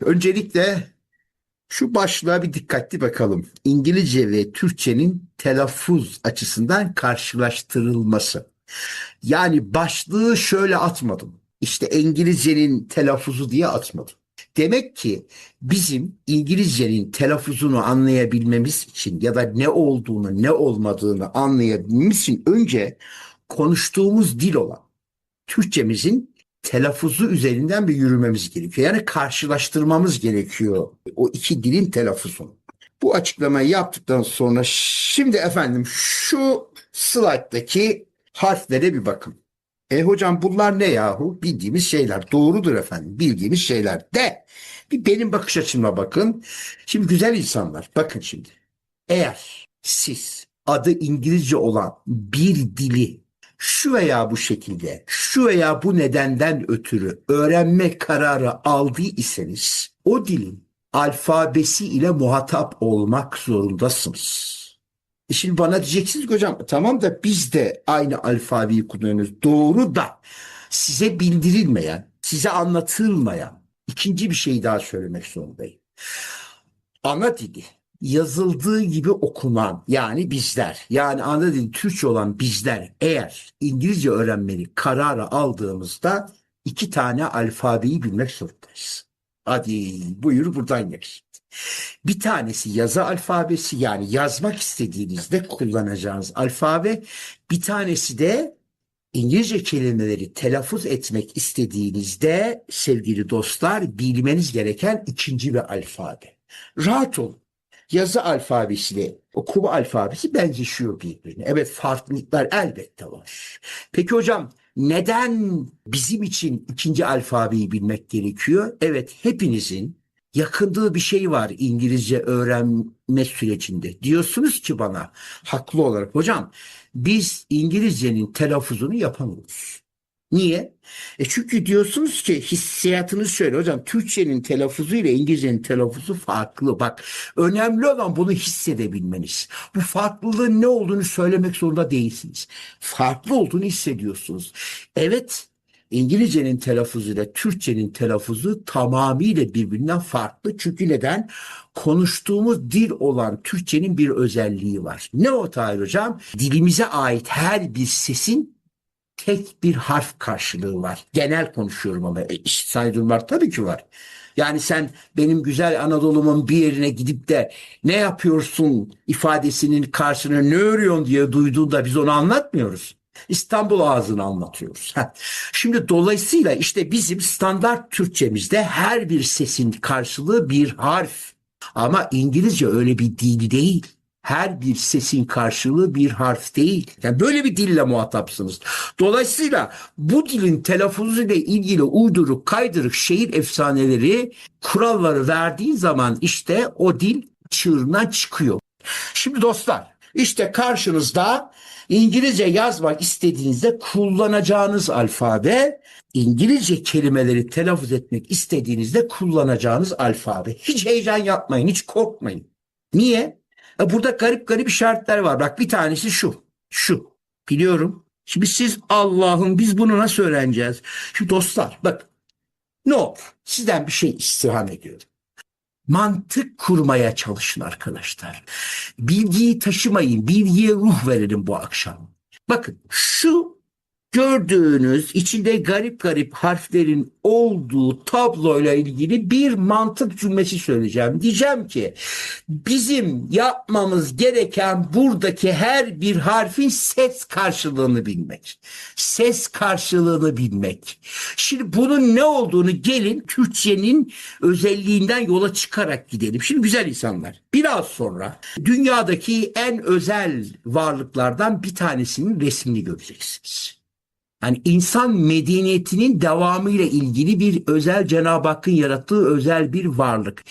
Öncelikle şu başlığa bir dikkatli bakalım. İngilizce ve Türkçenin telaffuz açısından karşılaştırılması. Yani başlığı şöyle atmadım. İşte İngilizcenin telaffuzu diye atmadım. Demek ki bizim İngilizcenin telaffuzunu anlayabilmemiz için ya da ne olduğunu ne olmadığını anlayabilmemiz için önce konuştuğumuz dil olan Türkçemizin telaffuzu üzerinden bir yürümemiz gerekiyor. Yani karşılaştırmamız gerekiyor o iki dilin telaffuzunu. Bu açıklamayı yaptıktan sonra şimdi efendim şu slayttaki harflere bir bakın. E hocam bunlar ne yahu? Bildiğimiz şeyler. Doğrudur efendim. Bildiğimiz şeyler. De bir benim bakış açıma bakın. Şimdi güzel insanlar bakın şimdi. Eğer siz adı İngilizce olan bir dili şu veya bu şekilde, şu veya bu nedenden ötürü öğrenme kararı aldıysanız o dilin alfabesi ile muhatap olmak zorundasınız. E şimdi bana diyeceksiniz ki hocam tamam da biz de aynı alfabeyi kullanıyoruz. Doğru da size bildirilmeyen, size anlatılmayan ikinci bir şey daha söylemek zorundayım. Ana dili yazıldığı gibi okunan yani bizler yani ana dili Türkçe olan bizler eğer İngilizce öğrenmeli kararı aldığımızda iki tane alfabeyi bilmek zorundayız. Hadi buyur buradan gel. Bir tanesi yazı alfabesi yani yazmak istediğinizde kullanacağınız alfabe. Bir tanesi de İngilizce kelimeleri telaffuz etmek istediğinizde sevgili dostlar bilmeniz gereken ikinci bir alfabe. Rahat olun. Yazı alfabesiyle okuma alfabesi benzeşiyor birbirine. Evet farklılıklar elbette var. Peki hocam neden bizim için ikinci alfabeyi bilmek gerekiyor? Evet hepinizin yakındığı bir şey var İngilizce öğrenme sürecinde. Diyorsunuz ki bana haklı olarak hocam biz İngilizcenin telaffuzunu yapamıyoruz. Niye? E çünkü diyorsunuz ki hissiyatınız şöyle hocam Türkçenin telaffuzu ile İngilizcenin telaffuzu farklı. Bak önemli olan bunu hissedebilmeniz. Bu farklılığın ne olduğunu söylemek zorunda değilsiniz. Farklı olduğunu hissediyorsunuz. Evet İngilizcenin telaffuzu ile Türkçenin telaffuzu tamamıyla birbirinden farklı. Çünkü neden? Konuştuğumuz dil olan Türkçenin bir özelliği var. Ne o Tahir Hocam? Dilimize ait her bir sesin tek bir harf karşılığı var. Genel konuşuyorum ama e, var tabii ki var. Yani sen benim güzel Anadolu'mun bir yerine gidip de ne yapıyorsun ifadesinin karşına ne örüyorsun diye duyduğunda biz onu anlatmıyoruz. İstanbul ağzını anlatıyoruz. Şimdi dolayısıyla işte bizim standart Türkçemizde her bir sesin karşılığı bir harf. Ama İngilizce öyle bir dil değil. Her bir sesin karşılığı bir harf değil. Yani böyle bir dille muhatapsınız. Dolayısıyla bu dilin telaffuzu ile ilgili uyduruk, kaydırık şehir efsaneleri kuralları verdiği zaman işte o dil çığırından çıkıyor. Şimdi dostlar işte karşınızda İngilizce yazmak istediğinizde kullanacağınız alfabe, İngilizce kelimeleri telaffuz etmek istediğinizde kullanacağınız alfabe. Hiç heyecan yapmayın, hiç korkmayın. Niye? Burada garip garip işaretler var. Bak bir tanesi şu. Şu. Biliyorum. Şimdi siz Allah'ım biz bunu nasıl öğreneceğiz? Şimdi dostlar bak ne olur sizden bir şey istirham ediyorum. Mantık kurmaya çalışın arkadaşlar. Bilgiyi taşımayın. Bilgiye ruh verelim bu akşam. Bakın şu gördüğünüz içinde garip garip harflerin olduğu tabloyla ilgili bir mantık cümlesi söyleyeceğim. Diyeceğim ki bizim yapmamız gereken buradaki her bir harfin ses karşılığını bilmek. Ses karşılığını bilmek. Şimdi bunun ne olduğunu gelin Türkçenin özelliğinden yola çıkarak gidelim. Şimdi güzel insanlar biraz sonra dünyadaki en özel varlıklardan bir tanesinin resmini göreceksiniz. Yani insan medeniyetinin devamıyla ilgili bir özel Cenab-ı Hakk'ın yarattığı özel bir varlık.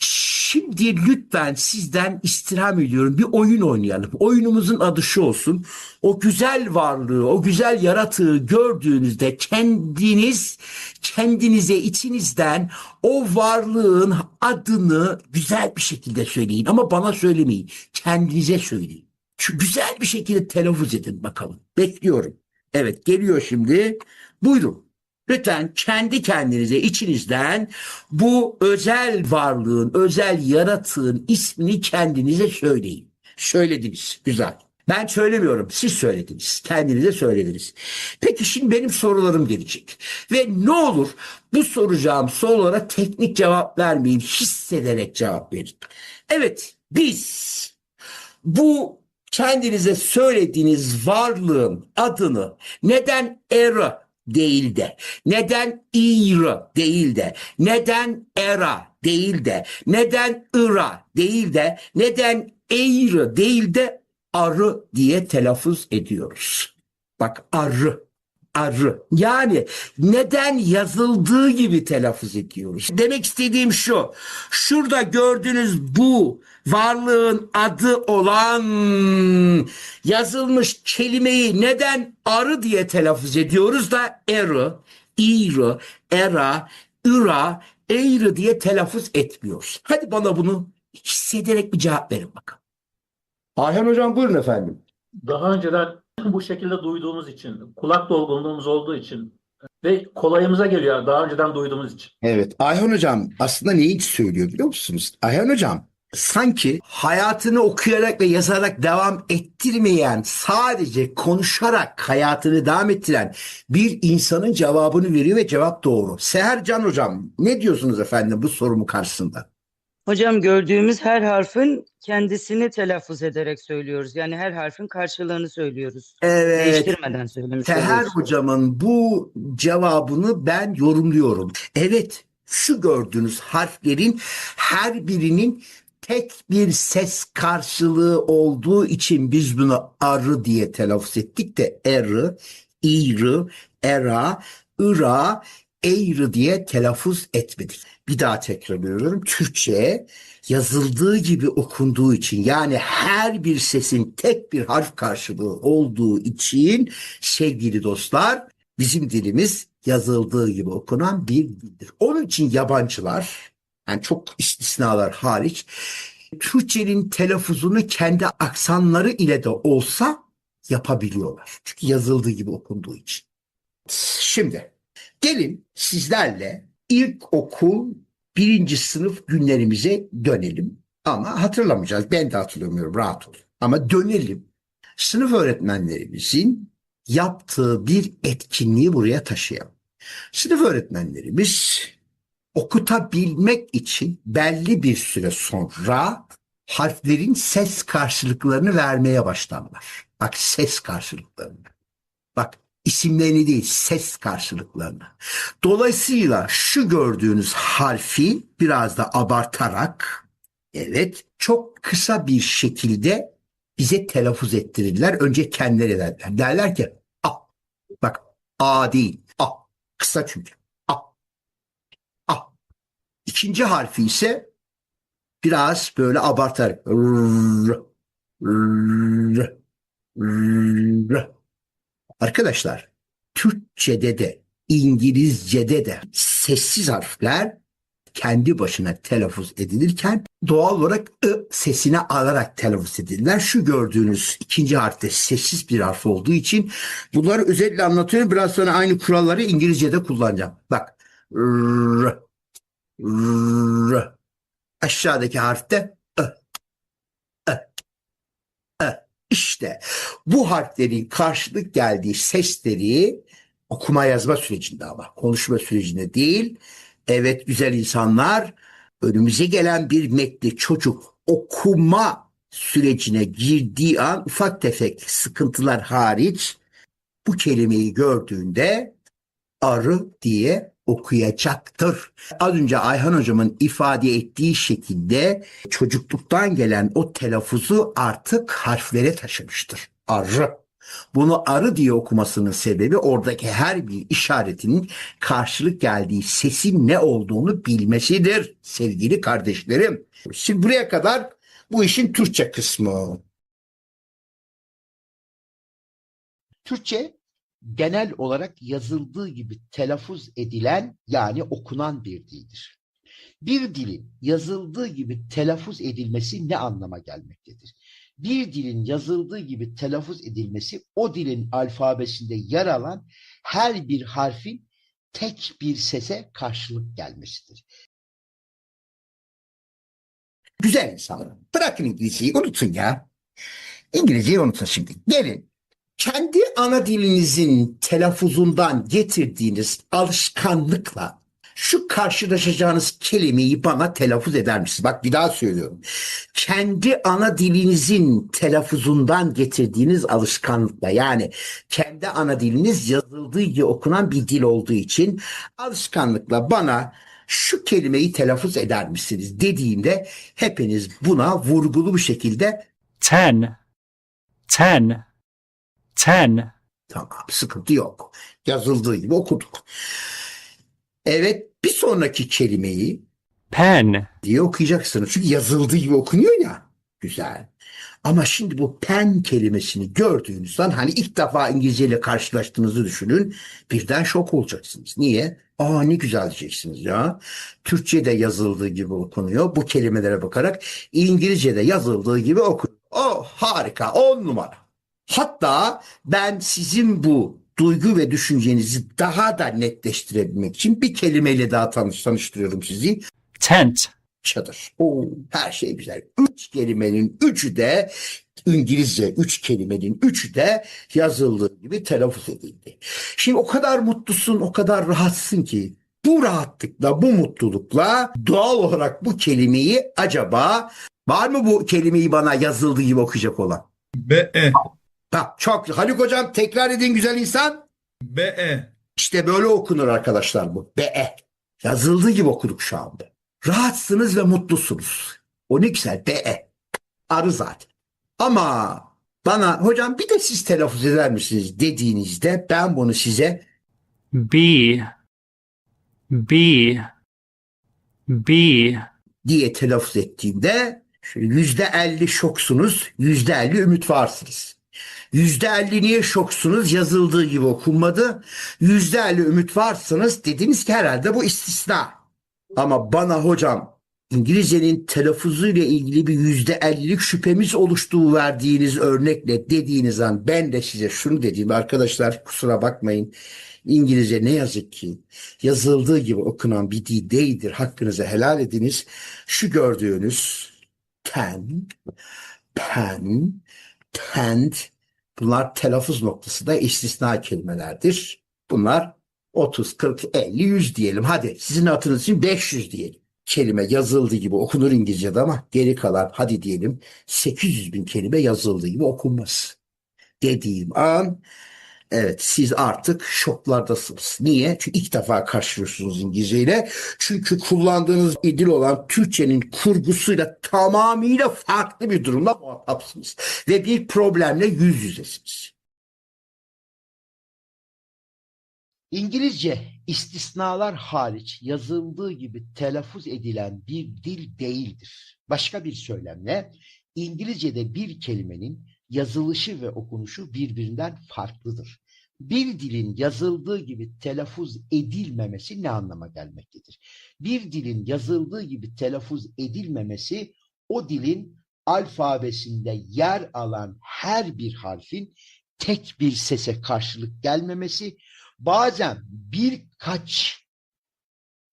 Şimdi lütfen sizden istirham ediyorum bir oyun oynayalım. Oyunumuzun adı şu olsun. O güzel varlığı, o güzel yaratığı gördüğünüzde kendiniz kendinize içinizden o varlığın adını güzel bir şekilde söyleyin. Ama bana söylemeyin. Kendinize söyleyin. Şu güzel bir şekilde telaffuz edin bakalım. Bekliyorum. Evet geliyor şimdi. Buyurun. Lütfen kendi kendinize içinizden bu özel varlığın, özel yaratığın ismini kendinize söyleyin. Söylediniz. Güzel. Ben söylemiyorum. Siz söylediniz. Kendinize söylediniz. Peki şimdi benim sorularım gelecek. Ve ne olur bu soracağım sorulara teknik cevap vermeyin. Hissederek cevap verin. Evet biz bu kendinize söylediğiniz varlığın adını neden era değil de, neden ira değil de, neden era değil de, neden ıra değil de, neden eğri değil de arı diye telaffuz ediyoruz. Bak arı, arı. Yani neden yazıldığı gibi telaffuz ediyoruz. Demek istediğim şu. Şurada gördüğünüz bu varlığın adı olan yazılmış kelimeyi neden arı diye telaffuz ediyoruz da erı, irı, era, üra, eğri diye telaffuz etmiyoruz. Hadi bana bunu hissederek bir cevap verin bakalım. Ayhan hocam buyurun efendim. Daha önceden bu şekilde duyduğumuz için, kulak dolgunluğumuz olduğu için ve kolayımıza geliyor daha önceden duyduğumuz için. Evet. Ayhan hocam aslında neyi söylüyor biliyor musunuz? Ayhan hocam sanki hayatını okuyarak ve yazarak devam ettirmeyen, sadece konuşarak hayatını devam ettiren bir insanın cevabını veriyor ve cevap doğru. Seher Can hocam ne diyorsunuz efendim bu sorumu karşısında? Hocam gördüğümüz her harfin kendisini telaffuz ederek söylüyoruz. Yani her harfin karşılığını söylüyoruz. Evet. Değiştirmeden söylemiş oluyoruz. hocamın bu cevabını ben yorumluyorum. Evet, şu gördüğünüz harflerin her birinin tek bir ses karşılığı olduğu için biz bunu arı diye telaffuz ettik de erı, irı, era, ıra, eğri diye telaffuz etmedik. Bir daha tekrar ediyorum. Türkçe yazıldığı gibi okunduğu için yani her bir sesin tek bir harf karşılığı olduğu için sevgili dostlar bizim dilimiz yazıldığı gibi okunan bir dildir. Onun için yabancılar yani çok istisnalar hariç Türkçenin telaffuzunu kendi aksanları ile de olsa yapabiliyorlar. Çünkü yazıldığı gibi okunduğu için. Şimdi gelin sizlerle ilkokul birinci sınıf günlerimize dönelim. Ama hatırlamayacağız. Ben de hatırlamıyorum. Rahat ol. Ama dönelim. Sınıf öğretmenlerimizin yaptığı bir etkinliği buraya taşıyalım. Sınıf öğretmenlerimiz okutabilmek için belli bir süre sonra harflerin ses karşılıklarını vermeye başlarlar. Bak ses karşılıklarını. Bak isimlerini değil ses karşılıklarını. Dolayısıyla şu gördüğünüz harfi biraz da abartarak evet çok kısa bir şekilde bize telaffuz ettirirler. Önce kendileri derler. Derler ki a. Bak a değil a. Kısa çünkü. A. A. İkinci harfi ise biraz böyle abartarak r, r, r. Arkadaşlar Türkçe'de de İngilizce'de de sessiz harfler kendi başına telaffuz edilirken doğal olarak ı sesine alarak telaffuz edilirler. Şu gördüğünüz ikinci harfte sessiz bir harf olduğu için bunları özellikle anlatıyorum. Biraz sonra aynı kuralları İngilizce'de kullanacağım. Bak r, r. aşağıdaki harfte ı, ı, ı. İşte bu harflerin karşılık geldiği sesleri okuma yazma sürecinde ama konuşma sürecinde değil. Evet güzel insanlar önümüze gelen bir metni çocuk okuma sürecine girdiği an ufak tefek sıkıntılar hariç bu kelimeyi gördüğünde arı diye okuyacaktır. Az önce Ayhan hocamın ifade ettiği şekilde çocukluktan gelen o telaffuzu artık harflere taşımıştır. Arı. Bunu arı diye okumasının sebebi oradaki her bir işaretinin karşılık geldiği sesin ne olduğunu bilmesidir sevgili kardeşlerim. Şimdi buraya kadar bu işin Türkçe kısmı. Türkçe genel olarak yazıldığı gibi telaffuz edilen yani okunan bir dildir. Bir dilin yazıldığı gibi telaffuz edilmesi ne anlama gelmektedir? Bir dilin yazıldığı gibi telaffuz edilmesi o dilin alfabesinde yer alan her bir harfin tek bir sese karşılık gelmesidir. Güzel insanlar. Bırakın İngilizceyi unutun ya. İngilizceyi unutun şimdi. Gelin. Kendi ana dilinizin telaffuzundan getirdiğiniz alışkanlıkla şu karşılaşacağınız kelimeyi bana telaffuz eder misiniz? Bak bir daha söylüyorum. Kendi ana dilinizin telaffuzundan getirdiğiniz alışkanlıkla yani kendi ana diliniz yazıldığı gibi okunan bir dil olduğu için alışkanlıkla bana şu kelimeyi telaffuz eder misiniz dediğimde hepiniz buna vurgulu bir şekilde ten, ten, ten, tamam sıkıntı yok. Yazıldığı gibi okuduk. Evet bir sonraki kelimeyi pen, diye okuyacaksınız. Çünkü yazıldığı gibi okunuyor ya. Güzel. Ama şimdi bu pen kelimesini gördüğünüzden hani ilk defa İngilizce ile karşılaştığınızı düşünün. Birden şok olacaksınız. Niye? Aa ne güzel diyeceksiniz ya. Türkçe'de yazıldığı gibi okunuyor. Bu kelimelere bakarak İngilizce'de yazıldığı gibi okunuyor. Oh harika on numara. Hatta ben sizin bu duygu ve düşüncenizi daha da netleştirebilmek için bir kelimeyle daha tanış, tanıştırıyorum sizi tent, çadır. Oo, her şey güzel. Üç kelimenin üçü de İngilizce üç kelimenin üçü de yazıldığı gibi telaffuz edildi. Şimdi o kadar mutlusun, o kadar rahatsın ki bu rahatlıkla, bu mutlulukla doğal olarak bu kelimeyi acaba var mı bu kelimeyi bana yazıldığı gibi okuyacak olan? BE. Bak çok Haluk hocam tekrar edin güzel insan. BE. İşte böyle okunur arkadaşlar bu. Be. Yazıldığı gibi okuduk şu anda. Rahatsınız ve mutlusunuz. O ne güzel. Be. Arı zaten. Ama bana hocam bir de siz telaffuz eder misiniz dediğinizde ben bunu size B, B, B, diye telaffuz ettiğimde yüzde elli şoksunuz, yüzde elli ümit varsınız. Yüzde elli niye şoksunuz? Yazıldığı gibi okunmadı. Yüzde elli ümit varsınız. Dediniz ki herhalde bu istisna. Ama bana hocam İngilizcenin telaffuzuyla ilgili bir yüzde ellilik şüphemiz oluştuğu verdiğiniz örnekle dediğiniz an ben de size şunu dediğim arkadaşlar kusura bakmayın. İngilizce ne yazık ki yazıldığı gibi okunan bir dil değildir. Hakkınızı helal ediniz. Şu gördüğünüz ten, pen, tent bunlar telaffuz noktası da istisna kelimelerdir. Bunlar 30, 40, 50, 100 diyelim. Hadi sizin hatırınız için 500 diyelim. Kelime yazıldığı gibi okunur İngilizce'de ama geri kalan hadi diyelim 800 bin kelime yazıldığı gibi okunmaz. Dediğim an Evet siz artık şoklardasınız. Niye? Çünkü ilk defa karşılaşıyorsunuz İngilizceyle. Çünkü kullandığınız dil olan Türkçenin kurgusuyla tamamıyla farklı bir durumda muhatapsınız. Ve bir problemle yüz yüzesiniz. İngilizce istisnalar hariç yazıldığı gibi telaffuz edilen bir dil değildir. Başka bir söylemle İngilizce'de bir kelimenin yazılışı ve okunuşu birbirinden farklıdır. Bir dilin yazıldığı gibi telaffuz edilmemesi ne anlama gelmektedir? Bir dilin yazıldığı gibi telaffuz edilmemesi o dilin alfabesinde yer alan her bir harfin tek bir sese karşılık gelmemesi bazen birkaç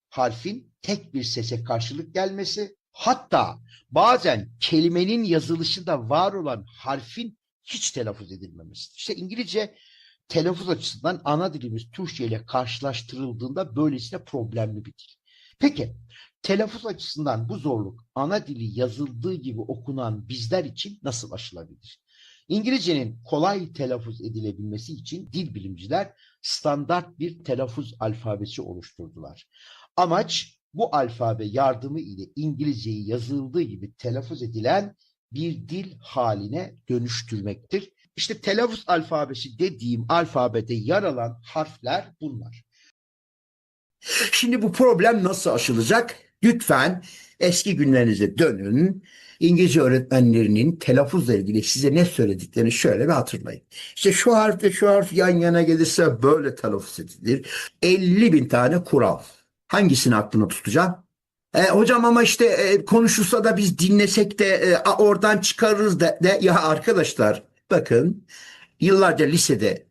harfin tek bir sese karşılık gelmesi, hatta bazen kelimenin yazılışında var olan harfin hiç telaffuz edilmemesidir. İşte İngilizce telaffuz açısından ana dilimiz Türkçe ile karşılaştırıldığında böylesine problemli bir dil. Peki telaffuz açısından bu zorluk ana dili yazıldığı gibi okunan bizler için nasıl aşılabilir? İngilizcenin kolay telaffuz edilebilmesi için dil bilimciler standart bir telaffuz alfabesi oluşturdular. Amaç bu alfabe yardımı ile İngilizceyi yazıldığı gibi telaffuz edilen bir dil haline dönüştürmektir. İşte telaffuz alfabesi dediğim alfabede yer alan harfler bunlar. Şimdi bu problem nasıl aşılacak? Lütfen eski günlerinize dönün. İngilizce öğretmenlerinin telaffuzla ilgili size ne söylediklerini şöyle bir hatırlayın. İşte şu harfle şu harf yan yana gelirse böyle telaffuz edilir. 50 bin tane kural. Hangisini aklına tutacağım? E, hocam ama işte e, konuşulsa da biz dinlesek de e, oradan çıkarırız da, de. Ya arkadaşlar bakın yıllarca lisede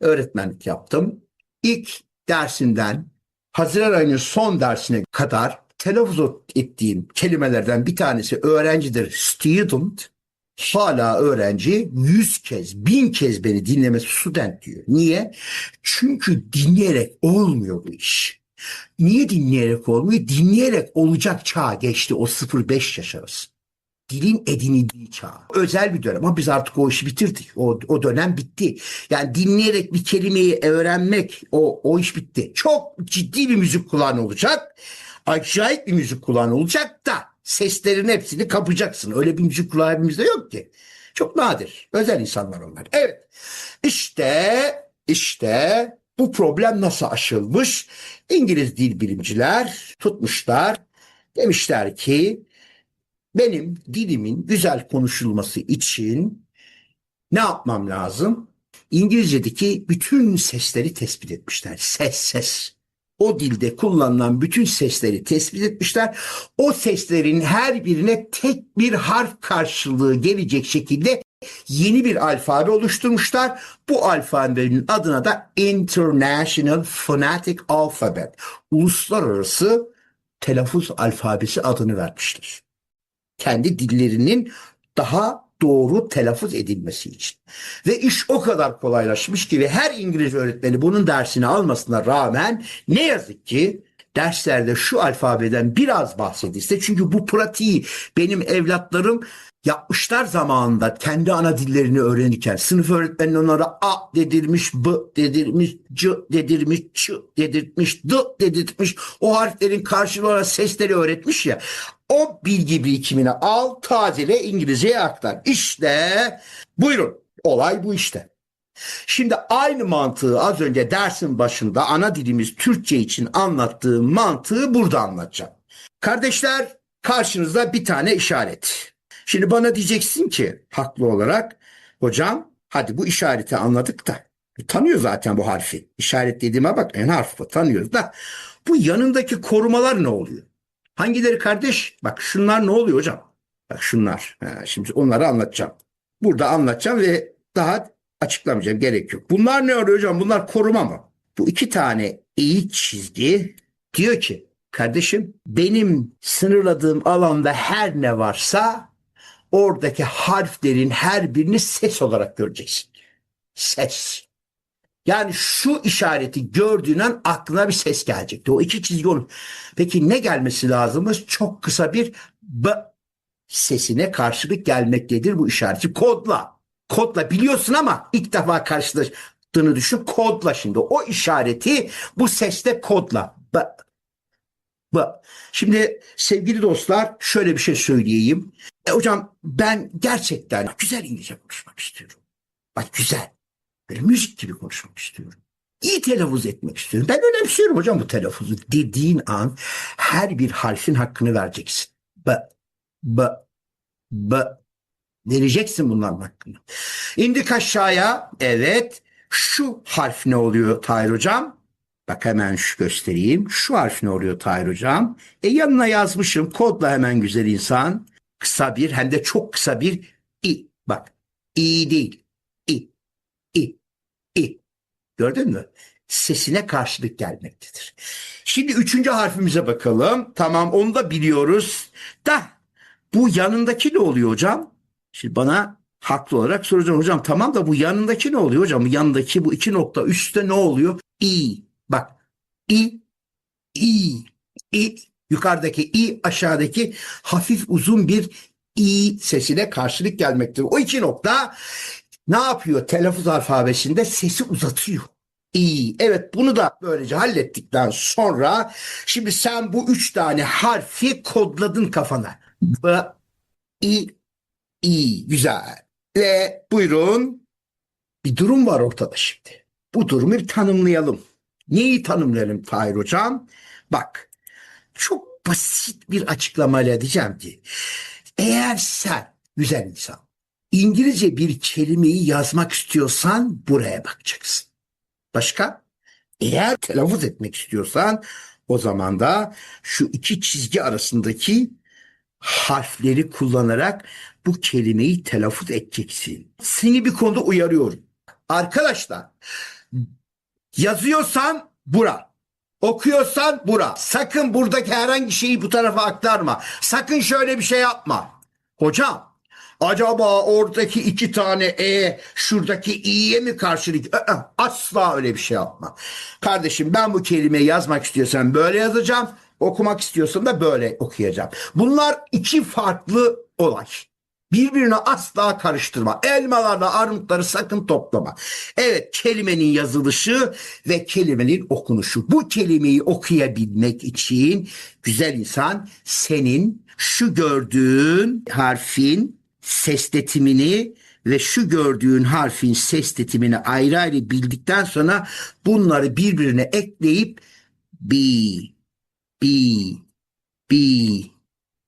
öğretmenlik yaptım. İlk dersinden Haziran ayının son dersine kadar telaffuz ettiğim kelimelerden bir tanesi öğrencidir. Student. Hala öğrenci yüz kez, bin kez beni dinlemesi student diyor. Niye? Çünkü dinleyerek olmuyor bu iş. Niye dinleyerek olmuyor? Dinleyerek olacak çağ geçti o 0-5 yaş arası. Dilin edinildiği çağ. Özel bir dönem ama biz artık o işi bitirdik. O, o dönem bitti. Yani dinleyerek bir kelimeyi öğrenmek o, o iş bitti. Çok ciddi bir müzik kulağın olacak. Acayip bir müzik kulağın olacak da seslerin hepsini kapacaksın. Öyle bir müzik kulağı hepimizde yok ki. Çok nadir. Özel insanlar onlar. Evet. İşte işte bu problem nasıl aşılmış? İngiliz dil bilimciler tutmuşlar. Demişler ki benim dilimin güzel konuşulması için ne yapmam lazım? İngilizce'deki bütün sesleri tespit etmişler. Ses ses. O dilde kullanılan bütün sesleri tespit etmişler. O seslerin her birine tek bir harf karşılığı gelecek şekilde yeni bir alfabe oluşturmuşlar. Bu alfabenin adına da International Phonetic Alphabet, uluslararası telaffuz alfabesi adını vermişler. Kendi dillerinin daha doğru telaffuz edilmesi için. Ve iş o kadar kolaylaşmış ki ve her İngiliz öğretmeni bunun dersini almasına rağmen ne yazık ki derslerde şu alfabeden biraz bahsedilse çünkü bu pratiği benim evlatlarım yapmışlar zamanında kendi ana dillerini öğrenirken sınıf öğretmeni onlara a dedirmiş, b dedirmiş, c dedirmiş, ç dedirtmiş, d dedirtmiş. O harflerin karşılığı olarak sesleri öğretmiş ya. O bilgi birikimini al, tazele İngilizceye aktar. İşte buyurun olay bu işte. Şimdi aynı mantığı az önce dersin başında ana dilimiz Türkçe için anlattığım mantığı burada anlatacağım. Kardeşler karşınızda bir tane işaret. Şimdi bana diyeceksin ki haklı olarak hocam hadi bu işareti anladık da tanıyor zaten bu harfi. İşaret dediğime bak en harf bu tanıyoruz da bu yanındaki korumalar ne oluyor? Hangileri kardeş? Bak şunlar ne oluyor hocam? Bak şunlar. Ha, şimdi onları anlatacağım. Burada anlatacağım ve daha açıklamayacağım. Gerek yok. Bunlar ne oluyor hocam? Bunlar koruma mı? Bu iki tane eğik çizgi diyor ki kardeşim benim sınırladığım alanda her ne varsa oradaki harflerin her birini ses olarak göreceksin. Ses. Yani şu işareti gördüğün an aklına bir ses gelecekti. O iki çizgi olur. Peki ne gelmesi lazımmış? Çok kısa bir b sesine karşılık gelmektedir bu işareti. Kodla. Kodla biliyorsun ama ilk defa karşılaştığını düşün. Kodla şimdi. O işareti bu sesle kodla. B. Şimdi sevgili dostlar şöyle bir şey söyleyeyim. E, hocam ben gerçekten güzel İngilizce konuşmak istiyorum. Bak güzel. Böyle müzik gibi konuşmak istiyorum. İyi telaffuz etmek istiyorum. Ben önemsiyorum hocam bu telaffuzu. Dediğin an her bir harfin hakkını vereceksin. B, b, b. Vereceksin bunların hakkını. İndik aşağıya. Evet. Şu harf ne oluyor Tahir hocam? Bak hemen şu göstereyim. Şu harf ne oluyor Tahir hocam? E yanına yazmışım. Kodla hemen güzel insan. Kısa bir hem de çok kısa bir i. Bak. i değil. i. i. i. Gördün mü? Sesine karşılık gelmektedir. Şimdi üçüncü harfimize bakalım. Tamam onu da biliyoruz. Da bu yanındaki ne oluyor hocam? Şimdi bana haklı olarak soracağım hocam tamam da bu yanındaki ne oluyor hocam? Bu yanındaki bu iki nokta üstte ne oluyor? i. Bak i i i yukarıdaki i aşağıdaki hafif uzun bir i sesine karşılık gelmektedir. O iki nokta ne yapıyor? Telaffuz alfabesinde sesi uzatıyor. İyi. Evet bunu da böylece hallettikten sonra şimdi sen bu üç tane harfi kodladın kafana. B, i, i. Güzel. Ve buyurun bir durum var ortada şimdi. Bu durumu bir tanımlayalım. Neyi tanımlayalım Tahir Hocam? Bak çok basit bir açıklamayla diyeceğim ki eğer sen güzel insan İngilizce bir kelimeyi yazmak istiyorsan buraya bakacaksın. Başka? Eğer telaffuz etmek istiyorsan o zaman da şu iki çizgi arasındaki harfleri kullanarak bu kelimeyi telaffuz edeceksin. Seni bir konuda uyarıyorum. Arkadaşlar yazıyorsan bura. Okuyorsan bura. Sakın buradaki herhangi şeyi bu tarafa aktarma. Sakın şöyle bir şey yapma. Hocam acaba oradaki iki tane E şuradaki i'ye mi karşılık? Asla öyle bir şey yapma. Kardeşim ben bu kelimeyi yazmak istiyorsam böyle yazacağım. Okumak istiyorsam da böyle okuyacağım. Bunlar iki farklı olay. Birbirine asla karıştırma. Elmalarla armutları sakın toplama. Evet kelimenin yazılışı ve kelimenin okunuşu. Bu kelimeyi okuyabilmek için güzel insan senin şu gördüğün harfin sesletimini ve şu gördüğün harfin sesletimini ayrı ayrı bildikten sonra bunları birbirine ekleyip bi, bi, bi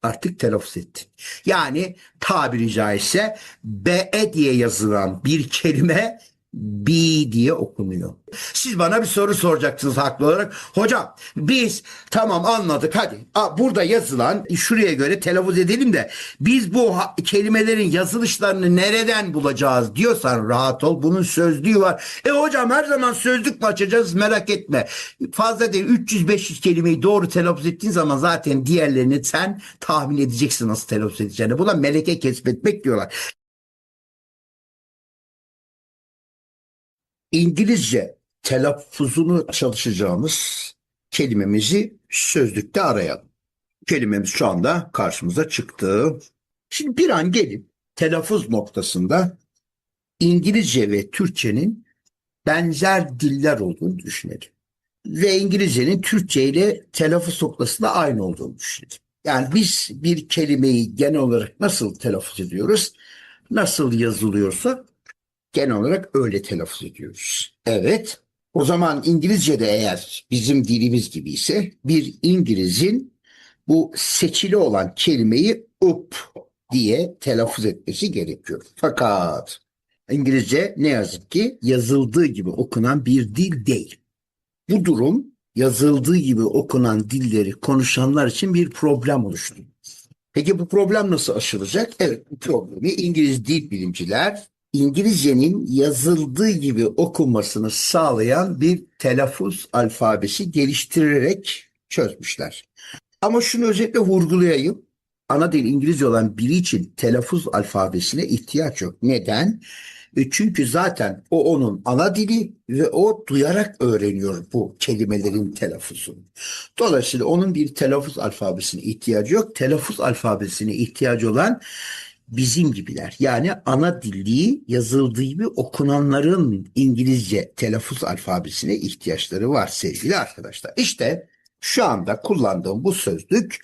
artık telaffuz ettin. Yani tabiri caizse be diye yazılan bir kelime bi diye okunuyor. Siz bana bir soru soracaksınız haklı olarak. Hocam biz tamam anladık hadi Aa, burada yazılan şuraya göre telaffuz edelim de biz bu kelimelerin yazılışlarını nereden bulacağız diyorsan rahat ol bunun sözlüğü var. E hocam her zaman sözlük mü açacağız merak etme. Fazla değil 300-500 kelimeyi doğru telaffuz ettiğin zaman zaten diğerlerini sen tahmin edeceksin nasıl telaffuz edeceğini. Buna meleke kesbetmek diyorlar. İngilizce telaffuzunu çalışacağımız kelimemizi sözlükte arayalım. Kelimemiz şu anda karşımıza çıktı. Şimdi bir an gelin telaffuz noktasında İngilizce ve Türkçenin benzer diller olduğunu düşünelim. Ve İngilizcenin Türkçe ile telaffuz noktasında aynı olduğunu düşünelim. Yani biz bir kelimeyi genel olarak nasıl telaffuz ediyoruz? Nasıl yazılıyorsa genel olarak öyle telaffuz ediyoruz. Evet. O zaman İngilizce'de eğer bizim dilimiz gibi ise bir İngiliz'in bu seçili olan kelimeyi up diye telaffuz etmesi gerekiyor. Fakat İngilizce ne yazık ki yazıldığı gibi okunan bir dil değil. Bu durum yazıldığı gibi okunan dilleri konuşanlar için bir problem oluşturuyor. Peki bu problem nasıl aşılacak? Evet bu problemi İngiliz dil bilimciler İngilizcenin yazıldığı gibi okunmasını sağlayan bir telaffuz alfabesi geliştirerek çözmüşler. Ama şunu özellikle vurgulayayım. Ana dil İngilizce olan biri için telaffuz alfabesine ihtiyaç yok. Neden? E Çünkü zaten o onun ana dili ve o duyarak öğreniyor bu kelimelerin telaffuzunu. Dolayısıyla onun bir telaffuz alfabesine ihtiyacı yok. Telaffuz alfabesine ihtiyacı olan bizim gibiler. Yani ana dilli yazıldığı gibi okunanların İngilizce telaffuz alfabesine ihtiyaçları var sevgili arkadaşlar. İşte şu anda kullandığım bu sözlük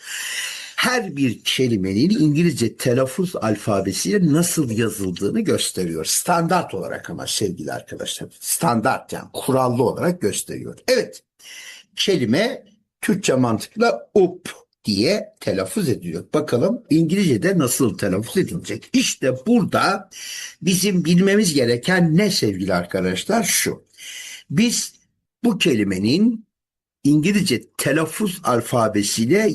her bir kelimenin İngilizce telaffuz alfabesiyle nasıl yazıldığını gösteriyor. Standart olarak ama sevgili arkadaşlar. Standart yani kurallı olarak gösteriyor. Evet kelime Türkçe mantıkla up diye telaffuz ediliyor. Bakalım İngilizce'de nasıl telaffuz edilecek? İşte burada bizim bilmemiz gereken ne sevgili arkadaşlar? Şu. Biz bu kelimenin İngilizce telaffuz alfabesiyle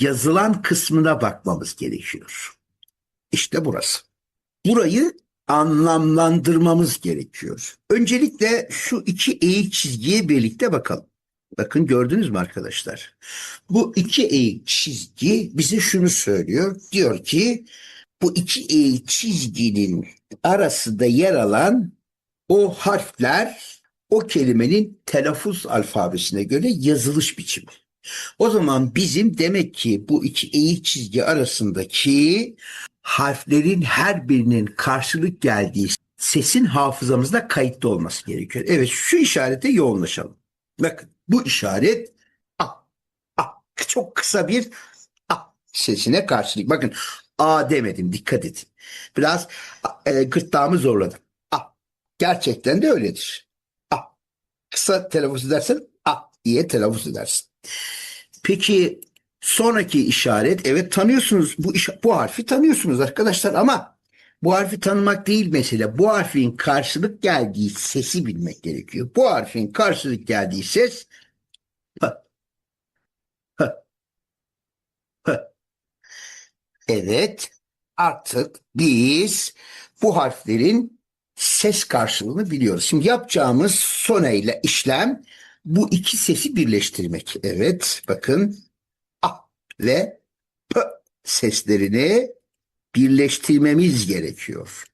yazılan kısmına bakmamız gerekiyor. İşte burası. Burayı anlamlandırmamız gerekiyor. Öncelikle şu iki eğik çizgiye birlikte bakalım. Bakın gördünüz mü arkadaşlar? Bu iki eğik çizgi bize şunu söylüyor. Diyor ki bu iki eğik çizginin arasında yer alan o harfler o kelimenin telaffuz alfabesine göre yazılış biçimi. O zaman bizim demek ki bu iki eğik çizgi arasındaki harflerin her birinin karşılık geldiği sesin hafızamızda kayıtlı olması gerekiyor. Evet şu işarete yoğunlaşalım. Bakın bu işaret a, a, çok kısa bir a sesine karşılık. Bakın a demedim dikkat edin. Biraz e, gırtlağımı zorladım. A. Gerçekten de öyledir. A. Kısa telaffuz edersen a diye telaffuz edersin. Peki sonraki işaret evet tanıyorsunuz bu iş, bu harfi tanıyorsunuz arkadaşlar ama bu harfi tanımak değil mesele. Bu harfin karşılık geldiği sesi bilmek gerekiyor. Bu harfin karşılık geldiği ses H. H. H. Evet artık biz bu harflerin ses karşılığını biliyoruz. Şimdi yapacağımız sonrayla işlem bu iki sesi birleştirmek. Evet, bakın a ve p seslerini birleştirmemiz gerekiyor.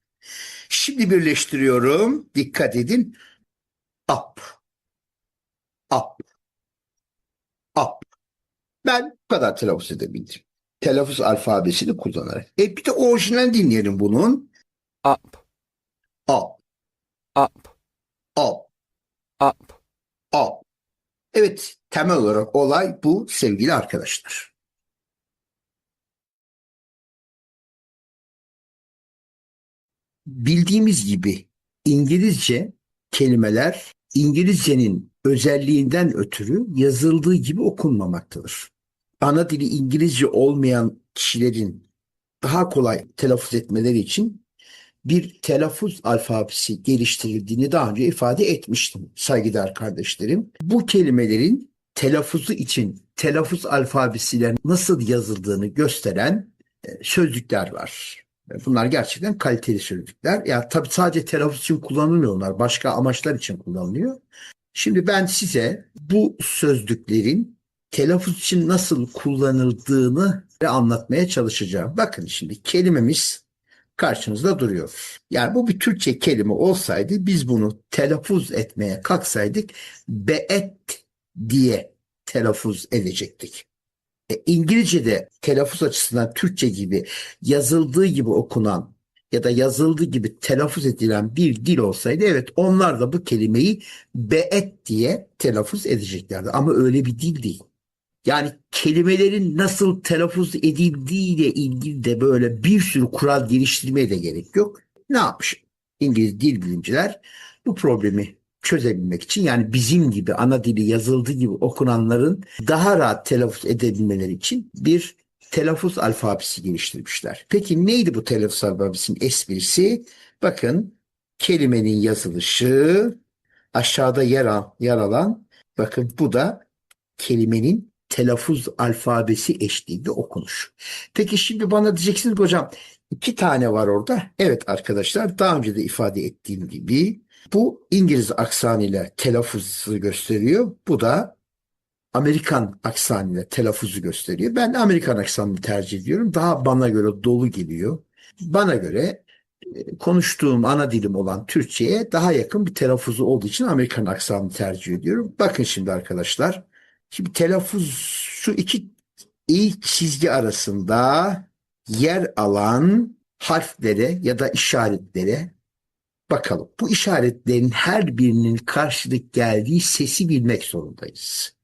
Şimdi birleştiriyorum. Dikkat edin. Up. Up. Up. Ben bu kadar telaffuz edebildim. Telaffuz alfabesini kullanarak. E bir de orijinal dinleyelim bunun. up, Up. up, Up. up, Up. Evet, temel olarak olay bu sevgili arkadaşlar. Bildiğimiz gibi İngilizce kelimeler İngilizcenin özelliğinden ötürü yazıldığı gibi okunmamaktadır. Ana dili İngilizce olmayan kişilerin daha kolay telaffuz etmeleri için bir telaffuz alfabesi geliştirildiğini daha önce ifade etmiştim saygıdeğer kardeşlerim. Bu kelimelerin telaffuzu için telaffuz alfabesiyle nasıl yazıldığını gösteren e, sözlükler var. E, Bunlar gerçekten kaliteli sözlükler. Ya tabii sadece telaffuz için kullanılmıyor onlar. Başka amaçlar için kullanılıyor. Şimdi ben size bu sözlüklerin telaffuz için nasıl kullanıldığını anlatmaya çalışacağım. Bakın şimdi kelimemiz karşınızda duruyor. Yani bu bir Türkçe kelime olsaydı biz bunu telaffuz etmeye kalksaydık beet diye telaffuz edecektik. E, İngilizce'de telaffuz açısından Türkçe gibi yazıldığı gibi okunan ya da yazıldığı gibi telaffuz edilen bir dil olsaydı evet onlar da bu kelimeyi beet diye telaffuz edeceklerdi. Ama öyle bir dil değil. Yani kelimelerin nasıl telaffuz edildiğiyle ilgili de böyle bir sürü kural geliştirmeye de gerek yok. Ne yapmış İngiliz dil bilimciler? Bu problemi çözebilmek için yani bizim gibi ana dili yazıldığı gibi okunanların daha rahat telaffuz edebilmeleri için bir telaffuz alfabesi geliştirmişler. Peki neydi bu telaffuz alfabesinin esprisi? Bakın kelimenin yazılışı aşağıda yer, al, yer alan bakın bu da kelimenin telaffuz alfabesi eşliğinde okunuş. Peki şimdi bana diyeceksiniz hocam iki tane var orada. Evet arkadaşlar daha önce de ifade ettiğim gibi bu İngiliz aksanıyla telaffuzu gösteriyor. Bu da Amerikan aksanıyla telaffuzu gösteriyor. Ben Amerikan aksanını tercih ediyorum. Daha bana göre dolu geliyor. Bana göre e, konuştuğum ana dilim olan Türkçe'ye daha yakın bir telaffuzu olduğu için Amerikan aksanını tercih ediyorum. Bakın şimdi arkadaşlar. Şimdi telaffuz şu iki ilk çizgi arasında yer alan harflere ya da işaretlere bakalım. Bu işaretlerin her birinin karşılık geldiği sesi bilmek zorundayız.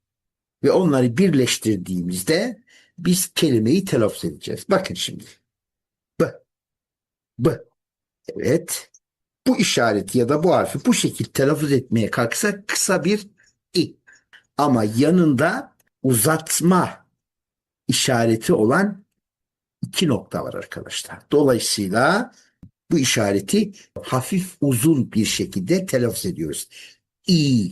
Ve onları birleştirdiğimizde biz kelimeyi telaffuz edeceğiz. Bakın şimdi. B. B. Evet. Bu işareti ya da bu harfi bu şekilde telaffuz etmeye kalksak kısa bir i. Ama yanında uzatma işareti olan iki nokta var arkadaşlar. Dolayısıyla bu işareti hafif uzun bir şekilde telaffuz ediyoruz. İ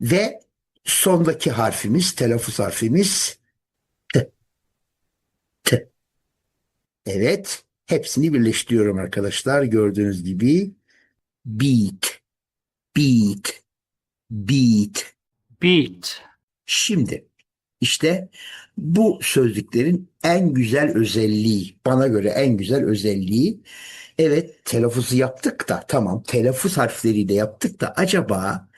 ve sondaki harfimiz, telaffuz harfimiz T. T. Evet, hepsini birleştiriyorum arkadaşlar. Gördüğünüz gibi beat, beat, beat. beat, Şimdi işte bu sözlüklerin en güzel özelliği, bana göre en güzel özelliği evet telaffuzu yaptık da tamam telaffuz harfleriyle yaptık da acaba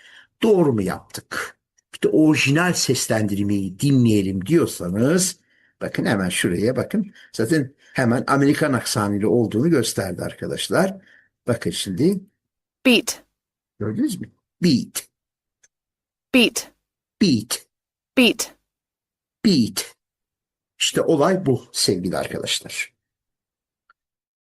doğru mu yaptık? Bir de orijinal seslendirmeyi dinleyelim diyorsanız bakın hemen şuraya bakın. Zaten hemen Amerikan aksanıyla olduğunu gösterdi arkadaşlar. Bakın şimdi beat, gördünüz mü? Beat, beat, beat. beat, beat. İşte olay bu sevgili arkadaşlar.